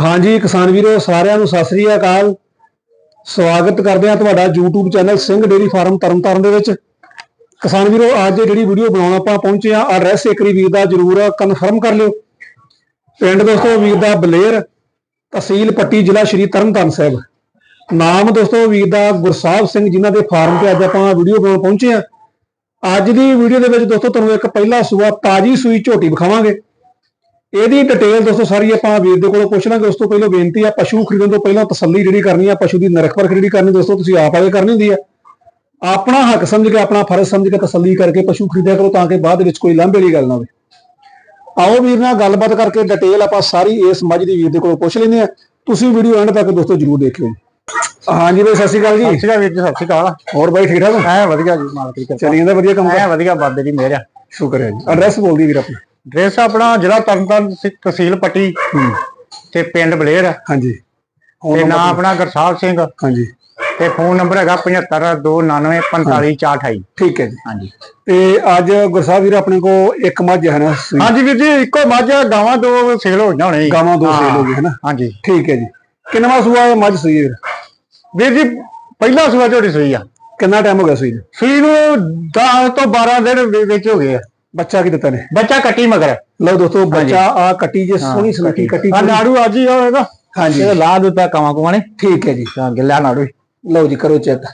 ਹਾਂਜੀ, ਕਿਸਾਨ ਵੀਰੋ, ਸਾਰਿਆਂ ਨੂੰ ਸਤਿ ਸ੍ਰੀ ਅਕਾਲ। ਸਵਾਗਤ ਕਰਦੇ ਹਾਂ ਤੁਹਾਡਾ YouTube channel Singh dairy farm Tarn Taran ਦੇ ਵਿੱਚ। ਕਿਸਾਨ ਵੀਰੋ, ਅੱਜ ਜਿਹੜੀ ਵੀਡੀਓ ਬਣਾਉਣ ਆਪਾਂ ਪਹੁੰਚੇ ਆ ਐਡਰੈਸ ਏਕਰੀ ਵੀਰ ਦਾ ਜਰੂਰ ਕਨਫਰਮ ਕਰ ਲਿਓ। ਪਿੰਡ ਦੋਸਤੋ, ਵੀਰ ਦਾ ਬਲੇਰ ਤਹਿਸੀਲ ਪੱਟੀ, ਜ਼ਿਲ੍ਹਾ ਸ਼੍ਰੀ ਤਰਨਤਾਰਨ ਸਾਹਿਬ। ਨਾਮ ਦੋਸਤੋ, ਵੀਰ ਦਾ ਗੁਰਸਾਹਿਬ ਸਿੰਘ, ਜਿਨ੍ਹਾਂ ਦੇ ਫਾਰਮ ਤੇ ਅੱਜ ਆਪਾਂ ਵੀਡੀਓ ਬਣਾਉਣ ਪਹੁੰਚੇ ਆ ਅੱਜ ਦੀ ਵੀਡੀਓ ਦੇ ਵਿੱਚ ਦੋਸਤੋ, ਤੁਹਾਨੂੰ ਇੱਕ ਪਹਿਲਾ ਸੂਆ ਤਾਜੀ ਸੂਈ ਝੋਟੀ ਵਿਖਾਵਾਂਗੇ। ਇਹਦੀ ਡਿਟੇਲ ਦੋਸਤੋ ਸਾਰੀ ਆਪਾਂ ਵੀਰ ਦੇ ਕੋਲੋਂ ਪੁੱਛ ਲਾਂਗੇ ਉਸ ਤੋਂ ਪਹਿਲਾਂ ਬੇਨਤੀ ਆ ਪਸ਼ੂ ਖਰੀਦਣ ਤੋਂ ਪਹਿਲਾਂ ਤਸੱਲੀ ਜਿਹੜੀ ਕਰਨੀ ਆ ਪਸ਼ੂ ਦੀ ਨਰਖ ਪਰਖ ਜਿਹੜੀ ਕਰਨੀ ਦੋਸਤੋ ਤੁਸੀਂ ਆਪ ਆਗੇ ਕਰਨੀ ਹੁੰਦੀ ਆ। ਆਪਣਾ ਹੱਕ ਸਮਝ ਕੇ ਆਪਣਾ ਫਰਜ਼ ਸਮਝ ਕੇ ਤਸੱਲੀ ਕਰਕੇ ਪਸ਼ੂ ਖਰੀਦਿਆ ਕਰੋ ਤਾਂ ਕਿ ਬਾਅਦ ਵਿੱਚ ਕੋਈ ਲਾਂਭੇ ਵਾਲੀ ਗੱਲ ਨਾ ਹੋਵੇ। ਆਓ ਵੀਰ ਨਾਲ ਗੱਲਬਾਤ ਕਰਕੇ ਡਿਟੇਲ ਆਪਾਂ ਸਾਰੀ ਇਸ ਮੱਝ ਦੀ ਵੀਰ ਦੇ ਕੋਲੋਂ ਪੁੱਛ ਲੈਂਦੇ ਆ। ਤੁਸੀਂ ਵੀਡੀਓ ਐਂਡ ਤੱਕ ਦੋਸਤੋ ਜਰੂਰ ਦੇਖਿਓ। ਜੀ ਹਾਂਜੀ ਬਾਈ ਸਤਿ ਸ਼੍ਰੀ ਅਕਾਲ ਜੀ। ਸਿਗਾ ਵੀਰ ਜੀ ਸਤਿ ਸ਼੍ਰੀ ਅਕਾਲ। ਹੋਰ ਬਾਈ ਠੀਕ ਠਾਕ ਹੋ? ਐ ਵਧੀਆ ਜੀ ਮਾਲਕ ਦੀ ਕਿਰਪਾ। ਚੱਲੀ ਜਾਂਦਾ ਵਧੀਆ ਕੰਮ ਐ ਵਧੀਆ ਬਾਬੇ ਦੀ ਮਿਹਰ ਆ। ਸ਼ੁਕਰ ਹੈ ਜੀ। ਐਡਰੈਸ ਬੋਲ ਦੀ ਵੀਰ ਆਪਣਾ। ਡਰੈਸ ਆਪਣਾ ਜ਼ਿਲ੍ਹਾ ਤਰਨਤਾਰਨ ਸ- ਤਹਿਸੀਲ ਪੱਟੀ ਹੂੰ। ਤੇ ਪਿੰਡ ਬਲੇਰ। ਆ। ਹਾਂਜੀ ਤੇ ਨਾਮ ਆਪਣਾ ਗੁਰਸਾਹਿਬ ਸਿੰਘ। ਹਾਂਜੀ। ਤੇ ਫੋਨ ਨੰਬਰ ਹੈਗਾ 7529945428 ਠੀਕ ਹੈ ਜੀ। ਹਾਂਜੀ। ਤੇ ਅੱਜ ਗੁਰਸਾਹਿਬ ਵੀਰ ਆਪਣੇ ਕੋ ਇੱਕ ਮੱਝ ਹੈ ਨਾ? ਸੂਈ। ਹਾਂਜੀ ਵੀਰ ਜੀ ਇੱਕੋ ਮੱਝ ਆ, ਗਾਵਾਂ ਦੋ ਸੇਲ ਹੋ ਜਾਣੇ ਗਾਵਾਂ ਦੋ ਸੇਲ ਹੋ ਗਏ ਹੈ ਨਾ? ਹਾਂਜੀ। ਠੀਕ ਹੈ ਜੀ। ਕਿੰਨਵਾ ਸੂਆ ਇਹ ਮੱਝ ਸੂਈ ਹੈ ਵੀਰ? ਵੀਰ ਜੀ ਪਹਿਲਾ ਸੂਆ ਝੋਟੀ ਸੂਈ ਆ। ਕਿੰਨਾ ਟਾਈਮ ਹੋ ਗਿਆ ਸੂਈ ਨੂੰ? ਸੂਈ ਨੂੰ 10 ਤੋਂ 12 ਦਿਨ ਵਿ- ਵਿੱਚ ਹੋ ਗਏ ਆ। ਬੱਚਾ ਕੀ ਦਿੱਤਾ ਨੇ? ਬੱਚਾ ਕੱਟੀ ਮਗਰ। ਲਓ ਦੋਸਤੋ ਬੱਚਾ ਆ ਕੱਟੀ ਜੇ ਸੋਹਣੀ ਸੁਨੱਖੀ ਕੱਟੀ। ਆ ਨਾੜੂ ਅੱਜ ਹੀ ਹੋਏਗਾ ਹਾਂਜੀ ਇਹ ਲਾ ਦਿੱਤਾ ਕਾਵਾਂ ਕੁਵਾਂ ਨੇ। ਠੀਕ ਹੈ ਜੀ। ਤਾਂ ਗਿੱਲਾ ਨਾੜੂ। ਲਓ ਜੀ ਕਰੋ ਚੈੱਕ।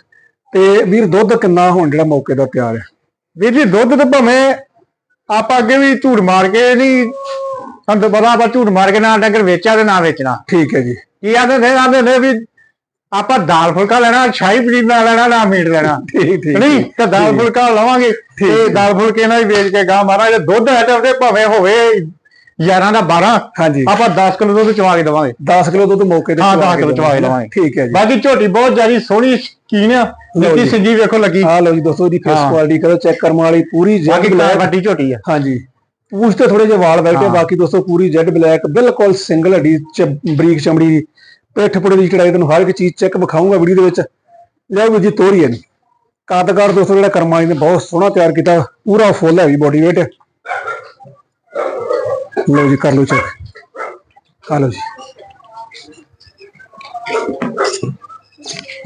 ਤੇ ਵੀਰ ਦੁੱਧ ਕਿੰਨਾ ਹੋਣ ਜਿਹੜਾ ਮੌਕੇ ਦਾ ਤਿਆਰ ਹੈ? ਵੀਰ ਜੀ ਦੁੱਧ ਤੇ ਭਾਵੇਂ ਆਪਾਂ ਅੱਗੇ ਵੀ ਝੂਠ ਮਾਰ ਕੇ ਨਹੀਂ ਸਾਨੂੰ ਤਾਂ ਪਤਾ ਆਪਾਂ ਝੂਠ ਮਾਰ ਕੇ ਨਾ ਡੰਗਰ ਵੇਚਿਆ ਤੇ ਨਾ ਵੇਚਣਾ। ਠੀਕ ਹੈ ਜੀ। ਕੀ ਆਦੇ ਨੇ? ਆਦੇ ਨੇ ਵੀ ਆਪਾਂ ਦਾਲ ਫੁਲਕਾ ਲੈਣਾ ਸ਼ਾਹੀ ਪਨੀਰ ਨਾ ਲੈਣਾ ਨਾ ਮੀਟ ਲੈਣਾ। ਠੀਕ ਠੀਕ ਨਹੀਂ? ਤੇ ਦਾਲ ਫੁਲਕਾ ਲਵਾਂਗੇ। ਤੇ ਦਾਲ ਫੁਲਕੇ ਨਾਲ ਹੀ ਵੇਚ ਕੇ ਗਾਂ ਮਾਰਾਂਗੇ ਦੁੱਧ ਹੈ ਤੇ ਉਹਦੇ ਭਾਵੇਂ ਹੋਵੇ 11 ਦਾ 12 ਹਾਂਜੀ। ਆਪਾਂ 10 ਕਿਲੋ ਦੁੱਧ ਚਵਾ ਕੇ ਦਵਾਂਗੇ। 10 ਕਿਲੋ ਦੁੱਧ ਮੌਕੇ ਤੇ ਹਾਂ, ਚਵਾ 10 ਕਿਲੋ ਚਵਾ ਕੇ ਦੇਣਾ। ਲਵਾਂਗੇ। ਠੀਕ ਹੈ ਜੀ। ਬਾਕੀ ਝੋਟੀ ਬਹੁਤ ਜ਼ਿਆਦੀ ਸੋਹਣੀ ਸ਼ਕੀਨ ਆ। ਲਓ ਨਿੱਕੀ ਜੀ। ਸਿੰਜੀ ਵੇਖੋ ਲੱਗੀ। ਆ ਲਓ ਜੀ ਦੋਸਤੋ ਇਹਦੀ ਫੇਸ ਹਾਂ। ਕੁਆਲਿਟੀ ਕਰੋ ਚੈੱਕ ਕਰਮ ਵਾਲੀ ਪੂਰੀ ਜੈਡ ਬਾਕੀ ਵੱਡੀ ਝੋਟੀ ਆ। ਹਾਂਜੀ। ਪੂਛ ਤੇ ਥੋੜੇ ਜਿਹੇ ਵਾਲ ਬੈਠੇ ਹਾਂ। ਬਾਕੀ ਦੋਸਤੋ ਪੂਰੀ ਜੈਡ ਬਲੈਕ ਬਿਲਕੁਲ ਸਿੰਗਲ ਹੱਡੀ ਚ ਬਰੀਕ ਚਮੜੀ ਦੀ। ਪਿੱਠ ਪੁੜੇ ਦੀ ਚੜਾਈ ਤੁਹਾਨੂੰ ਹਰ ਇੱਕ ਚੀਜ਼ ਚੈੱਕ ਵਿਖਾਊਂਗਾ ਵੀਡੀਓ ਦੇ ਵਿੱਚ। ਲਿਆਓ ਵੀਰ ਜੀ, ਤੋਰੀ ਹੈ ਕਾਦਕਾਰ ਦੋਸਤੋ, ਜਿਹੜਾ ਕਰਮਾਂ ਨੇ ਬਹੁਤ ਸੋਹਣਾ ਤਿਆਰ ਕੀਤਾ, ਪੂਰਾ ਫੁੱਲ ਹੈਗੀ ਬੋਡੀ ਵੇਟ ਲਓ ਜੀ, ਕਰ ਲਓ ਚੈੱਕ ਆ ਲਓ ਜੀ।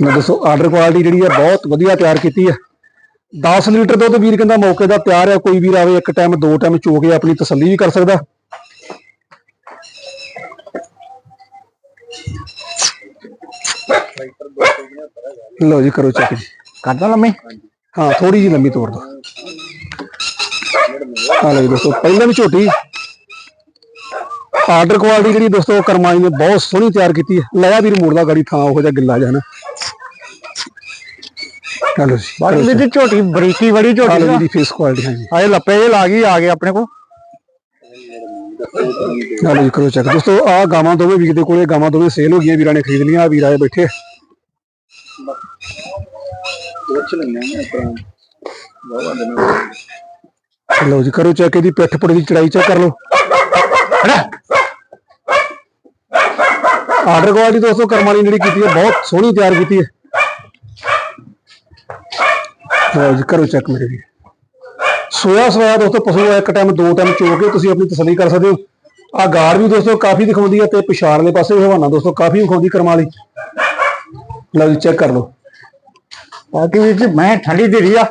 ਮੈਂ ਦੱਸੋ ਆਰਡਰ ਕੁਆਲਿਟੀ ਜਿਹੜੀ ਹੈ ਬਹੁਤ ਵਧੀਆ ਤਿਆਰ ਕੀਤੀ ਹੈ। 10 ਲੀਟਰ ਦੁੱਧ ਵੀਰ ਕਹਿੰਦਾ ਮੌਕੇ ਦਾ ਤਿਆਰ ਹੈ, ਕੋਈ ਵੀਰ ਆਵੇ ਇੱਕ ਟਾਈਮ ਦੋ ਟਾਈਮ ਚੋ ਕੇ ਆਪਣੀ ਤਸੱਲੀ ਵੀ ਕਰ ਸਕਦਾ। ਲਓ ਜੀ ਕਰੋ ਚੈੱਕ ਜੀ ਕਰਦਾ ਲੰਮੀ ਹਾਂ ਥੋੜੀ ਜਿਹੀ ਲੰਬੀ ਤੋੜ ਦੋ ਆ ਲਓ ਜੀ ਦੋਸਤੋ ਪਹਿਲਾਂ ਵੀ ਝੋਟੀ ਆਰਡਰ ਕੁਆਲਿਟੀ ਜਿਹੜੀ ਦੋਸਤੋ ਕਰਮਾਈ ਨੇ ਬਹੁਤ ਸੋਹਣੀ ਤਿਆਰ ਕੀਤੀ ਹੈ। ਲਿਆ ਵੀਰ ਮੋੜਦਾ ਗਾੜੀ ਥਾਂ ਉਹੋ ਜਿਹਾ ਗਿੱਲਾ ਜਾਣਾ ਚਲੋ ਜੀ ਬਾਕੀ ਵੀਰ ਜੀ ਝੋਟੀ ਬਰੀਕੀ ਬੜੀ ਆ ਝੋਟੀ ਲਓ ਆ ਜੀ ਫੇਸ ਕੁਆਲਿਟੀ ਹਾਂਜੀ। ਆਏ ਲੱਪੇ ਜੇ ਲਾ ਗਈ ਆ ਗਏ ਆਪਣੇ ਕੋ ਚਲੋ ਜੀ ਕਰੋ ਚੈੱਕ ਦੋਸਤੋ ਆ ਗਾਵਾਂ ਦੋਵੇਂ ਵੀਰ ਦੇ ਕੋਲੇ ਗਾਵਾਂ ਦੋਵੇਂ ਸੇਲ ਹੋ ਗਈਆਂ ਵੀਰਾਂ ਨੇ ਖਰੀਦ ਲਈਆਂ ਆ ਵੀਰ ਆਏ ਬੈਠੇ ਲਓ ਜੀ, ਕਰੋ ਚੈੱਕ, ਇਹਦੀ ਪਿੱਠ ਪੁੜੇ ਦੀ ਚੜਾਈ ਚੈੱਕ ਕਰ ਲਓ। ਆਰਡਰ ਕੁਆਲਿਟੀ ਦੋਸਤੋ ਕਰਮਾਲੀ ਜਿਹੜੀ ਕੀਤੀ ਹੈ, ਬਹੁਤ ਸੋਹਣੀ ਤਿਆਰ ਕੀਤੀ ਹੈ। ਲਓ ਜੀ, ਕਰੋ ਚੈੱਕ ਮੇਰੇ ਵੀ ਸੋਇਆ ਸੋਇਆ ਦੋਸਤੋ, ਪਸ਼ੂ ਆ ਇੱਕ ਟਾਈਮ ਦੋ ਟਾਈਮ ਚੋ ਕੇ ਤੁਸੀਂ ਆਪਣੀ ਤਸੱਲੀ ਕਰ ਸਕਦੇ ਹੋ। ਆ ਗਾਰ ਵੀ ਦੋਸਤੋ ਕਾਫੀ ਦਿਖਾਉਂਦੀ ਹੈ ਤੇ ਪਿਛਾੜਲੇ ਪਾਸੇ ਵੀ ਹਵਾਨਾ ਦੋਸਤੋ ਕਾਫੀ ਵਿਖਾਉਂਦੀ ਕਰਮਾਲੀ ਲਓ ਜੀ, ਚੈੱਕ ਕਰ ਲਓ। ਬਾਕੀ ਵੀਰ ਜੀ ਮੈਂ ਠੰਡੀ ਦੇ ਰਹੀ ਆ।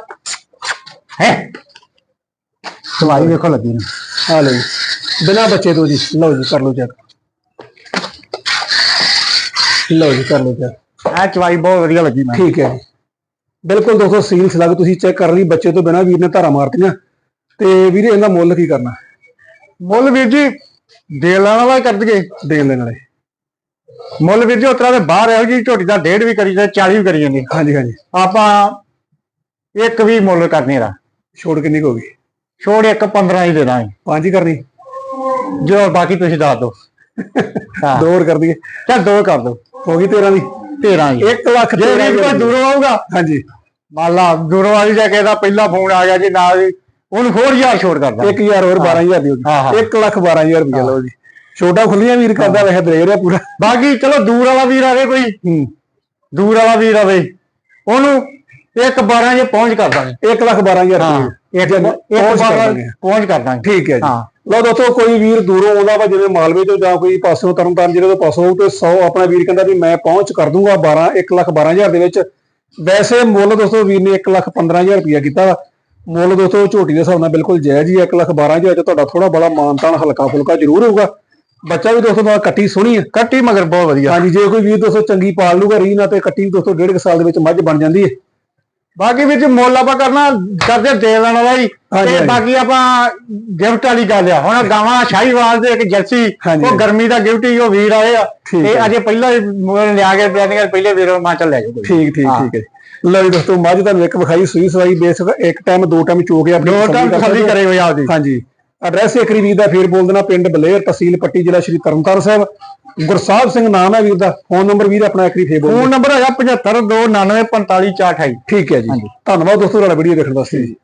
ਹੈ? ਸਵਾਈ ਵੇਖੋ ਲੱਗੀ ਨੂੰ। ਆ ਲਓ ਜੀ। ਬਿਨਾ ਬੱਚੇ ਤੋਂ ਜੀ। ਲਓ ਜੀ ਕਰ ਲਓ ਚੈੱਕ ਲਓ ਜੀ ਕਰ ਲਓ ਚੈੱਕ ਇਹ ਚਵਾਈ ਬਹੁਤ ਵਧੀਆ ਲੱਗੀ ਮੈਨੂੰ। ਠੀਕ ਹੈ ਜੀ। ਬਿਲਕੁਲ ਦੋਸਤੋ ਸੀਲ ਸਲੱਗ ਤੁਸੀਂ ਚੈੱਕ ਕਰ ਲਈ। ਬੱਚੇ ਤੋਂ ਬਿਨਾ ਵੀਰ ਨੇ ਧਾਰਾ ਮਾਰਤੀਆਂ। ਤੇ ਵੀਰੇ ਇਹਦਾ ਮੁੱਲ ਕੀ ਕਰਨਾ? ਮੁੱਲ ਵੀਰ ਜੀ ਦੇ ਲੈਣ ਵਾਲਾ ਕਰ ਦਈਏ। ਦੇਣ ਲੈਣ ਵਾਲੇ। ਮੁੱਲ ਵੀਰ ਜੀ ਉਤਰਾ ਦੇ ਬਾਹਰ ਇਹੋ ਜੀ ਝੋਟੀ ਦਾ ਡੇਢ ਵੀ ਕਰੀ ਜਾਂਦੇ 40 ਵੀ ਕਰੀ ਜਾਂਦੇ। ਹਾਂਜੀ ਹਾਂਜੀ। ਆਪਾਂ ਇੱਕ ਵੀ ਮੁੱਲ ਕਰਨੇ ਦਾ। ਛੋੜ ਕਿੰਨੀ ਹੋ ਗਈ? ਛੋੜ ਇੱਕ 15 ਹੀ ਦੇ ਦਾਂਗੇ। ਪੰਜ ਹੀ ਕਰਨੀ? ਜੋ ਬਾਕੀ ਤੁਸੀਂ ਦੱਸ ਦਿਓ। ਹਾਂ। ਦੋ ਹੋਰ ਕਰ ਦਈਏ। ਚੱਲ ਦੋ ਕਰ ਦਿਓ। ਹੋ ਗਈ 13 ਦੀ? 13 ਜੀ 1 ਲੱਖ ਜੇ ਤੇਰਾਂ ਵੀਰ ਕੋਈ ਦੂਰੋਂ ਆਊਗਾ। ਹਾਂਜੀ। ਮੰਨ ਲਾ ਦੂਰੋਂ ਵਾਲੀ ਜਾ ਕੇ ਦਾ ਪਹਿਲਾ ਫੋਨ ਆ ਗਿਆ ਜੀ ਨਾਲ ਉਹਨੂੰ ਹੋਰ ਹਜ਼ਾਰ ਛੋੜ ਕਰਦਾ 1000 ਹੋਰ 12000 ਦੀ ਹਾਂ। ਗਈ। 1 ਲੱਖ 12000 ਰੁਪਏ ਲਓ ਜੀ। ਛੋਟਾ ਖੁੱਲੀਆਂ ਵੀਰ ਕਰਦਾ ਵੈਸੇ ਦਰੇਰ ਹੈ ਪੂਰਾ। ਬਾਕੀ ਚਲੋ ਦੂਰ ਵਾਲਾ ਵੀਰ ਆਵੇ ਕੋਈ। ਹੂੰ। ਦੂਰ ਵਾਲਾ ਵੀਰ ਆਵੇ। ਉਹਨੂੰ ਇੱਕ 12 ਜੇ ਪਹੁੰਚ ਕਰ ਦਾਂਗੇ। 1 ਲੱਖ 12000 ਹਾਂ। ਰੁਪਏ। ਇੱਕ ਇੱਕ ਪਹੁੰਚ ਕਰ 12 ਦਾਂਗੇ। ਠੀਕ ਹੈ ਜੀ। ਹਾਂ। ਲਓ ਦੋਸਤੋ ਕੋਈ ਵੀਰ ਦੂਰੋਂ ਆਉਂਦਾ ਵਾ ਜਿਵੇਂ ਮਾਲਵੇ ਤੋਂ ਜਾਂ ਕੋਈ ਪਾਸੋਂ ਤਰਨਤਾਰਨ ਜ਼ਿਲ੍ਹੇ ਤੋਂ ਪਾਸੋਂ ਤੇ 100 ਆਪਣਾ ਵੀਰ ਕਹਿੰਦਾ ਵੀ ਮੈਂ ਪਹੁੰਚ ਕਰ ਦੂੰਗਾ 12 1 ਲੱਖ 12000 ਦੇ ਵਿੱਚ। ਵੈਸੇ ਮੁੱਲ ਦੋਸਤੋ ਵੀਰ ਨੇ 1 ਲੱਖ 15000 ਰੁਪਇਆ ਕੀਤਾ ਵਾ। ਮੁੱਲ ਦੋਸਤੋ ਝੋਟੀ ਦੇ ਹਿਸਾਬ ਨਾਲ ਬਿਲਕੁਲ ਜਾਇਜ਼ ਹੀ 1 ਲੱਖ 12000 ਚ ਤੁਹਾਡਾ ਥੋੜਾ ਬੜਾ ਮਾਨਤਾਨ ਹਲਕਾ ਫੁਲਕਾ ਜ਼ਰੂਰ ਹੋਊਗਾ। ਬੱਚਾ ਵੀ ਦੋਸਤੋ ਨਾਲ ਕੱਟੀ ਸੋਹਣੀ ਹੈ ਕੱਟੀ ਮਗਰ ਬਹੁਤ ਵਧੀਆ ਹਾਂਜੀ ਜੇ ਕੋਈ ਵੀਰ ਦੋਸਤੋ ਚੰਗੀ ਪਾਲ ਲੂਗਾ ਰੀ ਨਾ ਤੇ ਕੱਟੀ ਵੀ ਦੋਸਤੋ ਡੇਢ ਕੁ ਸਾਲ ਦੇ ਵਿੱਚ ਮੱਝ ਬਣ ਜਾਂਦੀ ਹੈ ਬਾਕੀ ਵਿੱਚ ਮੁੱਲ ਆਪਾਂ ਕਰਨਾ ਕਰਦੇ ਦੇ ਲੈਣ ਵਾਲਾ ਹਾਂਜੀ, ਤੇ ਹਾਂਜੀ। ਬਾਕੀ ਆਪਾਂ ਗਿਫਟ ਵਾਲੀ ਗੱਲ ਆ ਹੁਣ ਗਾਵਾਂ ਸ਼ਾਹੀਵਾਲ ਦੇ ਇੱਕ ਜਰਸੀ ਹਾਂਜੀ। ਉਹ ਗਰਮੀ ਦਾ ਗਿਫਟ ਹੀ ਉਹ ਵੀਰ ਆਏ ਆ ਠੀਕ ਤੇ ਹੈ। ਅਜੇ ਪਹਿਲਾਂ ਹੀ ਮੁੱਲ ਲਿਆ ਕੇ ਪਿਆਨੀਆਂ ਪਹਿਲੇ ਵੀਰ ਮਾਂ ਚੱਲ ਲੈ ਜਾਓ ਕੋਈ। ਠੀਕ ਠੀਕ ਹਾਂ। ਠੀਕ ਹੈ। ਲਓ ਜੀ ਦੋਸਤੋ ਮੱਝ ਤੁਹਾਨੂੰ ਇੱਕ ਵਿਖਾਈ ਸੂਈ ਸਵਾਈ ਬੇਸਕ ਇੱਕ ਟਾਈਮ ਦੋ ਟਾਈਮ ਚੋ ਕੇ ਆਪਣੀ ਦੋ ਟਾਈਮ ਤਸੱਲੀ। ਕਰੇ ਹੋਏ ਆਪਦੀ ਹਾਂਜੀ ਐਡਰੈਸ ਇੱਕ ਵਾਰੀ ਵੀਰ ਦਾ ਫੇਰ ਬੋਲ ਦੇਣਾ ਪਿੰਡ ਬਲੇਰ ਤਹਿਸੀਲ ਪੱਟੀ ਜ਼ਿਲ੍ਹਾ ਸ਼੍ਰੀ ਤਰਨਤਾਰਨ ਸਾਹਿਬ ਗੁਰਸਾਹਿਬ ਸਿੰਘ ਨਾਮ ਹੈ ਵੀਰ ਦਾ ਫੋਨ ਨੰਬਰ ਵੀਰ ਆਪਣਾ ਇੱਕ ਵਾਰੀ ਫੇਰ ਬੋਲ। ਫੋਨ ਨੰਬਰ ਹੈਗਾ 7529455428 ਠੀਕ ਹੈ ਜੀ। ਧੰਨਵਾਦ ਦੋਸਤੋ ਤੁਹਾਡਾ ਵੀਡੀਓ ਦੇਖਣ ਵਾਸਤੇ ਜੀ